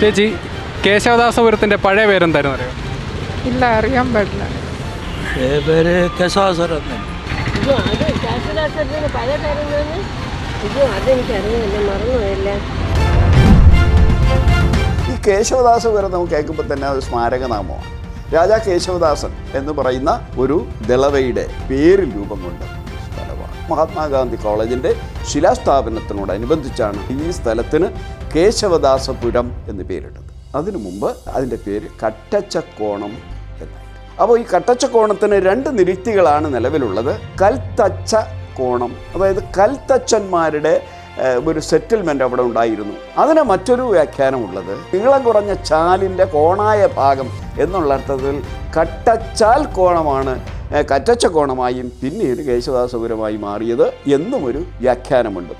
ചേച്ചി കേശവദാസപുരത്തിന്റെ പഴയ പേരെന്തായിരുന്നു അറിയാം? ഇല്ല അറിയാൻ പാടില്ല. പേര് കേശവാസുരം ഈ കേശവദാസപുരം നമുക്ക് കേൾക്കുമ്പോൾ തന്നെ ഒരു സ്മാരകനാമമാണ്. രാജാ കേശവദാസൻ എന്ന് പറയുന്ന ഒരു ദളവയുടെ പേരിൽ രൂപം കൊണ്ട മഹാത്മാഗാന്ധി കോളേജിന്റെ ശിലാസ്ഥാപനത്തിനോടനുബന്ധിച്ചാണ് ഈ സ്ഥലത്തിന് കേശവദാസപുരം എന്ന് പേരിട്ടത്. അതിനു മുമ്പ് അതിന്റെ പേര് കട്ടച്ചക്കോണം എന്നായിരുന്നു. അപ്പോൾ ഈ കട്ടച്ചക്കോണത്തിന് രണ്ട് നിരുക്തികളാണ് നിലവിലുള്ളത്. കൽത്തച്ച കോണം അതായത് കൽത്തച്ചന്മാരുടെ ഒരു സെറ്റിൽമെന്റ് അവിടെ ഉണ്ടായിരുന്നു. അതിന് മറ്റൊരു വ്യാഖ്യാനമുള്ളത് നീളം കുറഞ്ഞ ചാലിന്റെ കോണായ ഭാഗം എന്നുള്ള അർത്ഥത്തിൽ കട്ടച്ചാൽ കോണമാണ് ഏഹ്, കറ്റച്ച കോണമായും പിന്നീട് കേശവദാസപുരമായി മാറിയത് എന്നും ഒരു വ്യാഖ്യാനമുണ്ട്.